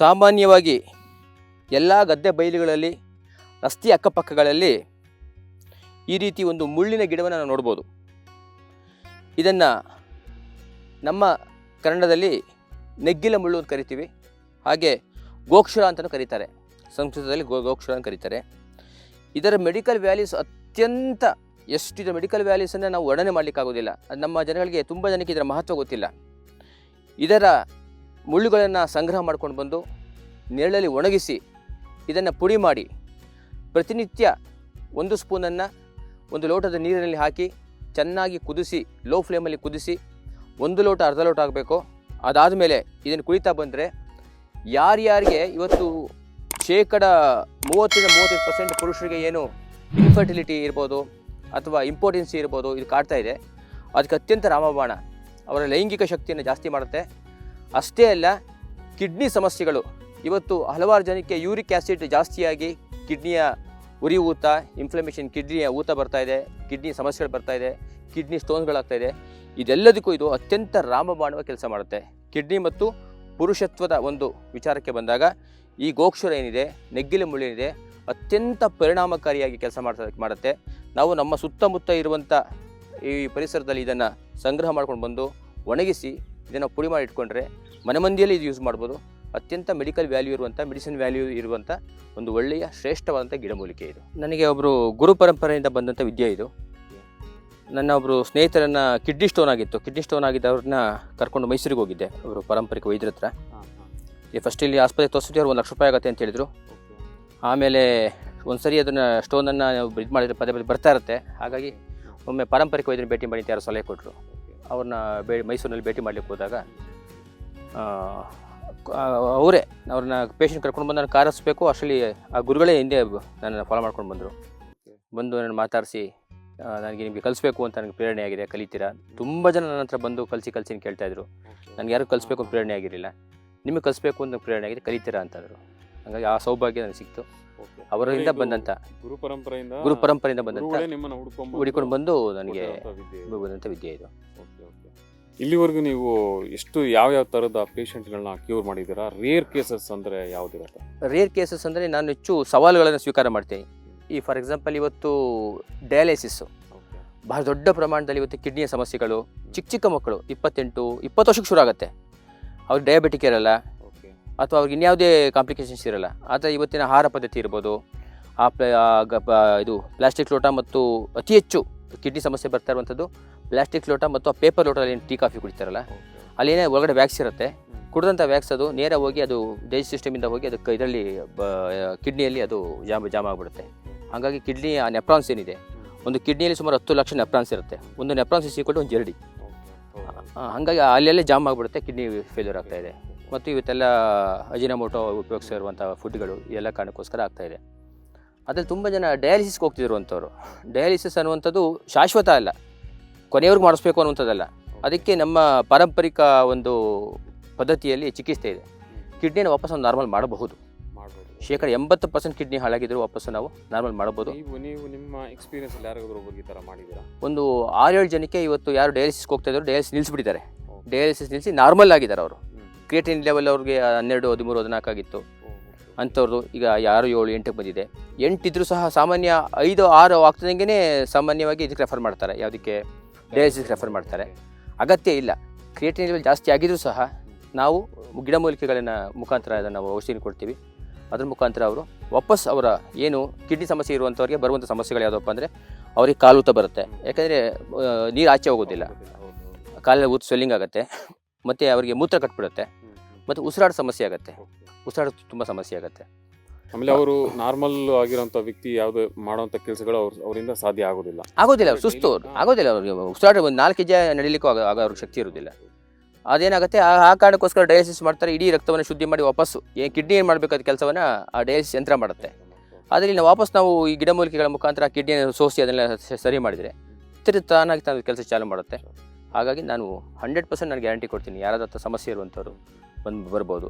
ಸಾಮಾನ್ಯವಾಗಿ ಎಲ್ಲ ಗದ್ದೆ ಬಯಲುಗಳಲ್ಲಿ, ರಸ್ತೆ ಅಕ್ಕಪಕ್ಕಗಳಲ್ಲಿ ಈ ರೀತಿ ಒಂದು ಮುಳ್ಳಿನ ಗಿಡವನ್ನು ನಾವು ನೋಡ್ಬೋದು. ಇದನ್ನು ನಮ್ಮ ಕನ್ನಡದಲ್ಲಿ ನೆಗ್ಗಿಲ ಮುಳ್ಳು ಅಂತ ಕರಿತೀವಿ. ಹಾಗೆ ಗೋಕ್ಷರ ಅಂತಲೂ ಕರೀತಾರೆ. ಸಂಸ್ಕೃತದಲ್ಲಿ ಗೋ, ಗೋಕ್ಷರ ಅಂತ ಕರೀತಾರೆ. ಇದರ ಮೆಡಿಕಲ್ ವ್ಯಾಲ್ಯೂಸ್ ಅತ್ಯಂತ ಎಷ್ಟಿದೆ ಮೆಡಿಕಲ್ ವ್ಯಾಲ್ಯೂಸನ್ನು ನಾವು ವರ್ಣನೆ ಮಾಡಲಿಕ್ಕಾಗೋದಿಲ್ಲ. ಅದು ನಮ್ಮ ಜನಗಳಿಗೆ ತುಂಬ ಜನಕ್ಕೆ ಇದರ ಮಹತ್ವ ಗೊತ್ತಿಲ್ಲ. ಇದರ ಮುಳ್ಳುಗಳನ್ನು ಸಂಗ್ರಹ ಮಾಡ್ಕೊಂಡು ಬಂದು ನೆರಳಲ್ಲಿ ಒಣಗಿಸಿ ಇದನ್ನು ಪುಡಿ ಮಾಡಿ ಪ್ರತಿನಿತ್ಯ ಒಂದು ಸ್ಪೂನನ್ನು ಒಂದು ಲೋಟದ ನೀರಿನಲ್ಲಿ ಹಾಕಿ ಚೆನ್ನಾಗಿ ಕುದಿಸಿ ಲೋ ಫ್ಲೇಮಲ್ಲಿ ಕುದಿಸಿ ಒಂದು ಲೋಟ, ಅರ್ಧ ಲೋಟ ಆಗಬೇಕು. ಅದಾದ ಮೇಲೆ ಇದನ್ನು ಕುಡಿತಾ ಬಂದರೆ ಯಾರ್ಯಾರಿಗೆ ಇವತ್ತು ಶೇಕಡ ಮೂವತ್ತರಿಂದ ಮೂವತ್ತೈದು ಪರ್ಸೆಂಟ್ ಪುರುಷರಿಗೆ ಏನು ಇನ್ಫರ್ಟಿಲಿಟಿ ಇರ್ಬೋದು ಅಥವಾ ಇಂಪಾರ್ಟೆನ್ಸಿ ಇರ್ಬೋದು ಇದು ಕಾಡ್ತಾ ಇದೆ. ಅದಕ್ಕೆ ಅತ್ಯಂತ ರಾಮಬಾಣ. ಅವರ ಲೈಂಗಿಕ ಶಕ್ತಿಯನ್ನು ಜಾಸ್ತಿ ಮಾಡುತ್ತೆ. ಅಷ್ಟೇ ಅಲ್ಲ, ಕಿಡ್ನಿ ಸಮಸ್ಯೆಗಳು. ಇವತ್ತು ಹಲವಾರು ಜನಕ್ಕೆ ಯೂರಿಕ್ ಆ್ಯಸಿಡ್ ಜಾಸ್ತಿಯಾಗಿ ಕಿಡ್ನಿಯ ಉರಿ ಊತ ಇನ್ಫ್ಲಮೇಷನ್ ಕಿಡ್ನಿಯ ಊತ ಬರ್ತಾ ಇದೆ, ಕಿಡ್ನಿ ಸಮಸ್ಯೆಗಳು ಬರ್ತಾ ಇದೆ, ಕಿಡ್ನಿ ಸ್ಟೋನ್ಗಳಾಗ್ತಾ ಇದೆ. ಇದೆಲ್ಲದಕ್ಕೂ ಇದು ಅತ್ಯಂತ ರಾಮಬಾಣವ ಕೆಲಸ ಮಾಡುತ್ತೆ. ಕಿಡ್ನಿ ಮತ್ತು ಪುರುಷತ್ವದ ಒಂದು ವಿಚಾರಕ್ಕೆ ಬಂದಾಗ, ಈ ಗೋಕ್ಷುರ ಏನಿದೆ ನೆಗ್ಗಿಲ ಮುಳ್ಳೇನಿದೆ ಅತ್ಯಂತ ಪರಿಣಾಮಕಾರಿಯಾಗಿ ಕೆಲಸ ಮಾಡ್ತಾ ಮಾಡುತ್ತೆ. ನಾವು ನಮ್ಮ ಸುತ್ತಮುತ್ತ ಇರುವಂಥ ಈ ಪರಿಸರದಲ್ಲಿ ಇದನ್ನು ಸಂಗ್ರಹ ಮಾಡ್ಕೊಂಡು ಬಂದು ಒಣಗಿಸಿ ಇದನ್ನು ಪುಡಿ ಮಾಡಿ ಇಟ್ಕೊಂಡ್ರೆ ಮನೆ ಮಂದಿಯಲ್ಲಿ ಇದು ಯೂಸ್ ಮಾಡ್ಬೋದು. ಅತ್ಯಂತ ಮೆಡಿಕಲ್ ವ್ಯಾಲ್ಯೂ ಇರುವಂಥ ಮೆಡಿಸಿನ್ ವ್ಯಾಲ್ಯೂ ಇರುವಂಥ ಒಂದು ಒಳ್ಳೆಯ ಶ್ರೇಷ್ಠವಾದಂಥ ಗಿಡಮೂಲಿಕೆ ಇದು. ನನಗೆ ಒಬ್ಬರು ಗುರು ಪರಂಪರೆಯಿಂದ ಬಂದಂಥ ವಿದ್ಯೆ ಇದು. ನನ್ನ ಒಬ್ಬರು ಸ್ನೇಹಿತರನ್ನ ಕಿಡ್ನಿ ಸ್ಟೋನ್ ಆಗಿತ್ತು. ಕಿಡ್ನಿ ಸ್ಟೋನ್ ಆಗಿದ್ದ ಅವ್ರನ್ನ ಕರ್ಕೊಂಡು ಮೈಸೂರಿಗೆ ಹೋಗಿದ್ದೆ. ಅವರು ಪಾರಂಪರಿಕ ವೈದ್ಯರ ಹತ್ರ. ಫಸ್ಟ್ ಇಲ್ಲಿ ಆಸ್ಪತ್ರೆಗೆ ತೋರಿಸಿದ್ರೆ ಒಂದು ಲಕ್ಷ ರೂಪಾಯಿ ಆಗುತ್ತೆ ಅಂತ ಹೇಳಿದರು. ಆಮೇಲೆ ಒಂದು ಸರಿ ಅದನ್ನು ಸ್ಟೋನನ್ನು ಇದು ಮಾಡಿದ್ರೆ ಪದೇ ಪದೇ ಬರ್ತಾ ಇರುತ್ತೆ. ಹಾಗಾಗಿ ಒಮ್ಮೆ ಪಾರಂಪರಿಕ ವೈದ್ಯರನ್ನ ಭೇಟಿ ಮಾಡಿ ಅಂತ ಯಾರು ಸಲಹೆ ಕೊಟ್ಟರು ಅವ್ರನ್ನ ಬೇ ಮೈಸೂರಿನಲ್ಲಿ ಭೇಟಿ ಮಾಡಲಿಕ್ಕೆ ಹೋದಾಗ ಅವರೇ ಅವ್ರನ್ನ ಪೇಷಂಟ್ ಕರ್ಕೊಂಡು ಬಂದು ನಾನು ಕಾರಿಸ್ಬೇಕು. ಅಷ್ಟರಲ್ಲಿ ಆ ಗುರುಗಳೇ ಹಿಂದೆ ನನ್ನನ್ನು ಫಾಲೋ ಮಾಡ್ಕೊಂಡು ಬಂದರು. ಬಂದು ನನ್ನ ಮಾತಾಡಿಸಿ ನನಗೆ ನಿಮಗೆ ಕಲಿಸ್ಬೇಕು ಅಂತ ನನಗೆ ಪ್ರೇರಣೆ ಆಗಿದೆ ಕಲಿತೀರಾ? ತುಂಬ ಜನ ನನ್ನ ಹತ್ರ ಬಂದು ಕಲಿಸಿ ಕಲಿಸಿ ಅಂತ ಕೇಳ್ತಾ ಇದ್ರು. ನನಗೆ ಯಾರು ಕಲಿಸ್ಬೇಕು ಅಂತ ಪ್ರೇರಣೆ ಆಗಿರಲಿಲ್ಲ. ನಿಮಗೆ ಕಲಿಸ್ಬೇಕು ಅಂತ ಪ್ರೇರಣೆ ಆಗಿದೆ ಕಲಿತೀರಾ ಅಂತಂದರು. ಹಾಗಾಗಿ ಆ ಸೌಭಾಗ್ಯ ನನಗೆ ಸಿಕ್ತು. ಅವರಿಂದ ಬಂದಂಥ ಗುರು ಪರಂಪರೆಯಿಂದ ಗುರು ಪರಂಪರೆಯಿಂದ ಬಂದಂಥ ಹುಡುಕೊಂಡು ಬಂದು ನನಗೆ. ಬಂದಂಥ ವಿದ್ಯೆ ಇದು. ಇಲ್ಲಿವರೆಗೂ ನೀವು ಎಷ್ಟು ಯಾವ ಯಾವ ಥರದ ಪೇಷಂಟ್ಗಳನ್ನ ಕ್ಯೂರ್ ಮಾಡಿದ್ದೀರಾ? ರೇರ್ ಕೇಸಸ್ ಅಂದರೆ ಯಾವುದಿರುತ್ತೆ ರೇರ್ ಕೇಸಸ್ ಅಂದರೆ ನಾನು ಹೆಚ್ಚು ಸವಾಲುಗಳನ್ನು ಸ್ವೀಕಾರ ಮಾಡ್ತೀನಿ. ಈ ಫಾರ್ ಎಕ್ಸಾಂಪಲ್ ಇವತ್ತು ಡಯಾಲಿಸಿಸ್ಸು ಬಹಳ ದೊಡ್ಡ ಪ್ರಮಾಣದಲ್ಲಿ ಇವತ್ತು ಕಿಡ್ನಿಯ ಸಮಸ್ಯೆಗಳು ಚಿಕ್ಕ ಚಿಕ್ಕ ಮಕ್ಕಳು ಇಪ್ಪತ್ತೆಂಟು ಇಪ್ಪತ್ತು ವರ್ಷಕ್ಕೆ ಶುರು ಆಗುತ್ತೆ. ಅವ್ರಿಗೆ ಡಯಾಬಿಟಿಕ್ ಇರಲ್ಲ. ಅಥವಾ ಅವ್ರಿಗೆ ಇನ್ಯಾವುದೇ ಕಾಂಪ್ಲಿಕೇಶನ್ಸ್ ಇರಲ್ಲ. ಆದರೆ ಇವತ್ತಿನ ಆಹಾರ ಪದ್ಧತಿ ಇರ್ಬೋದು. ಆ ಪ್ಲ- ಇದು ಪ್ಲಾಸ್ಟಿಕ್ ಲೋಟ ಮತ್ತು ಅತಿ ಹೆಚ್ಚು ಕಿಡ್ನಿ ಸಮಸ್ಯೆ ಬರ್ತಾ ಇರುವಂಥದ್ದು ಪ್ಲಾಸ್ಟಿಕ್ ಲೋಟ ಮತ್ತು ಪೇಪರ್ ಲೋಟದಲ್ಲಿ ಏನು ಟೀ ಕಾಫಿ ಕುಡಿತಾರಲ್ಲ, ಅಲ್ಲೇನೇ ಒಳಗಡೆ ವ್ಯಾಕ್ಸ್ ಇರುತ್ತೆ. ಕುಡಿದಂಥ ವ್ಯಾಕ್ಸ್ ಅದು, ನೇರ ಹೋಗಿ ಅದು ಡೈಜೆಸ್ಟ್ ಸಿಸ್ಟಮಿಂದ ಹೋಗಿ ಅದು ಇದರಲ್ಲಿ ಕಿಡ್ನಿಯಲ್ಲಿ ಅದು ಜಾಮ್ ಜಾಮ್ ಆಗಿಬಿಡುತ್ತೆ. ಹಾಗಾಗಿ ಕಿಡ್ನಿ, ಆ ನೆಪ್ರಾನ್ಸ್ ಏನಿದೆ, ಒಂದು ಕಿಡ್ನಿಯಲ್ಲಿ ಸುಮಾರು ಹತ್ತು ಲಕ್ಷ ನೆಪ್ರಾನ್ಸ್ ಇರುತ್ತೆ. ಒಂದು ನೆಪ್ರಾನ್ಸ್ ಸಿಕ್ಕೊಂಡು ಒಂದು ಜರಡಿ. ಹಾಗಾಗಿ ಅಲ್ಲೆಲ್ಲೇ ಜಾಮ್ ಆಗಿಬಿಡುತ್ತೆ, ಕಿಡ್ನಿ ಫೇಲ್ಯೂರ್ ಆಗ್ತಾ ಇದೆ. ಮತ್ತು ಇವತ್ತೆಲ್ಲ ಅಜಿನಮೋಟೋ ಉಪಯೋಗಿಸಿರುವಂಥ ಫುಡ್ಗಳು ಎಲ್ಲ ಕಾರಣಕ್ಕೋಸ್ಕರ ಆಗ್ತಾ ಇದೆ. ಅದ್ರಲ್ಲಿ ತುಂಬ ಜನ ಡಯಾಲಿಸಿಸ್ಗೆ ಹೋಗ್ತಿದ್ರು ಅಂಥವ್ರು ಡಯಾಲಿಸಿಸ್ ಅನ್ನುವಂಥದ್ದು ಶಾಶ್ವತ ಅಲ್ಲ. ಕೊನೆಯವ್ರಿಗೆ ಮಾಡಿಸ್ಬೇಕು ಅನ್ನುವಂಥದ್ದಲ್ಲ. ಅದಕ್ಕೆ ನಮ್ಮ ಪಾರಂಪರಿಕ ಒಂದು ಪದ್ಧತಿಯಲ್ಲಿ ಚಿಕಿತ್ಸೆ ಇದೆ. ಕಿಡ್ನಿನ ವಾಪಸ್ ನಾವು ನಾರ್ಮಲ್ ಮಾಡಬಹುದು. ಶೇಕಡ ಎಂಬತ್ತು ಪರ್ಸೆಂಟ್ ಕಿಡ್ನಿ ಹಾಳಾಗಿದ್ರು ವಾಪಸ್ಸು ನಾವು ನಾರ್ಮಲ್ ಮಾಡಬಹುದು. ನೀವು ನಿಮ್ಮ ಎಕ್ಸ್ಪೀರಿಯನ್ಸ್ ಯಾರಿಗಾದ್ರೂ ಥರ ಮಾಡಿದ್ದೀರಾ? ಒಂದು ಆರೇಳು ಜನಕ್ಕೆ ಇವತ್ತು ಯಾರು ಡಯಾಲಿಸಿಸ್ಗೆ ಹೋಗ್ತಾ ಇದ್ರು ಡಯಾಲಿಸಿಸ್ ನಿಲ್ಲಿಸ್ಬಿಟ್ಟಿದ್ದಾರೆ ಡಯಾಲಿಸಿಸ್ ನಿಲ್ಲಿಸಿ ನಾರ್ಮಲ್ ಆಗಿದ್ದಾರೆ ಅವರು. ಕ್ರಿಯೇಟಿನ್ ಲೆವೆಲ್ ಅವ್ರಿಗೆ ಹನ್ನೆರಡು ಹದಿಮೂರು ಹದಿನಾಲ್ಕು ಆಗಿತ್ತು ಅಂಥವ್ರದ್ದು ಈಗ ಯಾರು ಏಳು ಎಂಟಕ್ಕೆ ಬಂದಿದೆ. ಎಂಟಿದ್ರು ಸಹ ಸಾಮಾನ್ಯ ಐದು ಆರು ಆಗ್ತದಂಗೆ ಸಾಮಾನ್ಯವಾಗಿ ಇದಕ್ಕೆ ರೆಫರ್ ಮಾಡ್ತಾರೆ. ಯಾವುದಕ್ಕೆ? ಡಯಾಲಿಸಿಸ್ ರೆಫರ್ ಮಾಡ್ತಾರೆ. ಅಗತ್ಯ ಇಲ್ಲ. ಕ್ರಿಯೇಟಿನ್ ಲೆವೆಲ್ ಜಾಸ್ತಿ ಆಗಿದ್ರೂ ಸಹ ನಾವು ಗಿಡಮೂಲಿಕೆಗಳನ್ನ ಮುಖಾಂತರ ಅದನ್ನು ನಾವು ಔಷಧಿ ಕೊಡ್ತೀವಿ. ಅದ್ರ ಮುಖಾಂತರ ಅವರು ವಾಪಸ್ ಅವರ ಏನು ಕಿಡ್ನಿ ಸಮಸ್ಯೆ ಇರುವಂಥವ್ರಿಗೆ ಬರುವಂಥ ಸಮಸ್ಯೆಗಳು ಯಾವುದಪ್ಪ ಅಂದರೆ ಅವ್ರಿಗೆ ಕಾಲೂತ ಬರುತ್ತೆ. ಯಾಕಂದರೆ ನೀರು ಆಚೆ ಹೋಗೋದಿಲ್ಲ. ಕಾಲಲ್ಲಿ ಊತ ಸ್ವೆಲ್ಲಿಂಗ್ ಆಗುತ್ತೆ. ಮತ್ತು ಅವರಿಗೆ ಮೂತ್ರ ಕಟ್ಬಿಡುತ್ತೆ. ಮತ್ತು ಉಸಿರಾಟ ಸಮಸ್ಯೆ ಆಗುತ್ತೆ. ಉಸಿರಾಟ ತುಂಬ ಸಮಸ್ಯೆ ಆಗುತ್ತೆ. ಆಮೇಲೆ ಅವರು ನಾರ್ಮಲ್ ಆಗಿರೋಂಥ ವ್ಯಕ್ತಿ ಯಾವ್ದು ಮಾಡೋಂಥ ಕೆಲಸಗಳು ಅವ್ರ ಅವರಿಂದ ಸಾಧ್ಯ ಆಗೋದಿಲ್ಲ. ಆಗೋದಿಲ್ಲ ಅವ್ರು ಸುಸ್ತು ಆಗೋದಿಲ್ಲ ಅವ್ರಿಗೆ ಉಸಿರಾಟ ಒಂದು ನಾಲ್ಕು ಕೆಜಿ ನಡಿಲಿಕ್ಕೂ ಆಗ ಆಗ ಅವ್ರಿಗೆ ಶಕ್ತಿ ಇರೋದಿಲ್ಲ. ಅದೇನಾಗುತ್ತೆ ಆ ಆ ಕಾರಣಕ್ಕೋಸ್ಕರ ಡಯಾಲಿಸಿಸ್ ಮಾಡ್ತಾರೆ ಇಡೀ ರಕ್ತವನ್ನು ಶುದ್ಧಿ ಮಾಡಿ ವಾಪಸ್ಸು ಏ ಕಿಡ್ನಿ ಏನು ಮಾಡಬೇಕಾದ ಕೆಲಸವನ್ನು ಆ ಡಯಾಲಿಸಿಸ್ ಯಂತ್ರ ಮಾಡುತ್ತೆ. ಆದರೆ ನಾವು ವಾಪಸ್ ನಾವು ಈ ಗಿಡಮೂಲಿಕೆಗಳ ಮುಖಾಂತರ ಕಿಡ್ನಿಯನ್ನು ಸೋಸಿ ಅದನ್ನೆಲ್ಲ ಸರಿ ಮಾಡಿದರೆ ತಿರು ತಾನಾಗಿ ತಾನು ಕೆಲಸ ಚಾಲು ಮಾಡುತ್ತೆ. ಹಾಗಾಗಿ ನಾನು ಹಂಡ್ರೆಡ್ ಪರ್ಸೆಂಟ್ ನಾನು ಗ್ಯಾರಂಟಿ ಕೊಡ್ತೀನಿ ಯಾರಾದ ಸಮಸ್ಯೆ ಇರುವಂಥವ್ರು ಬಂದು ಬರ್ಬೋದು.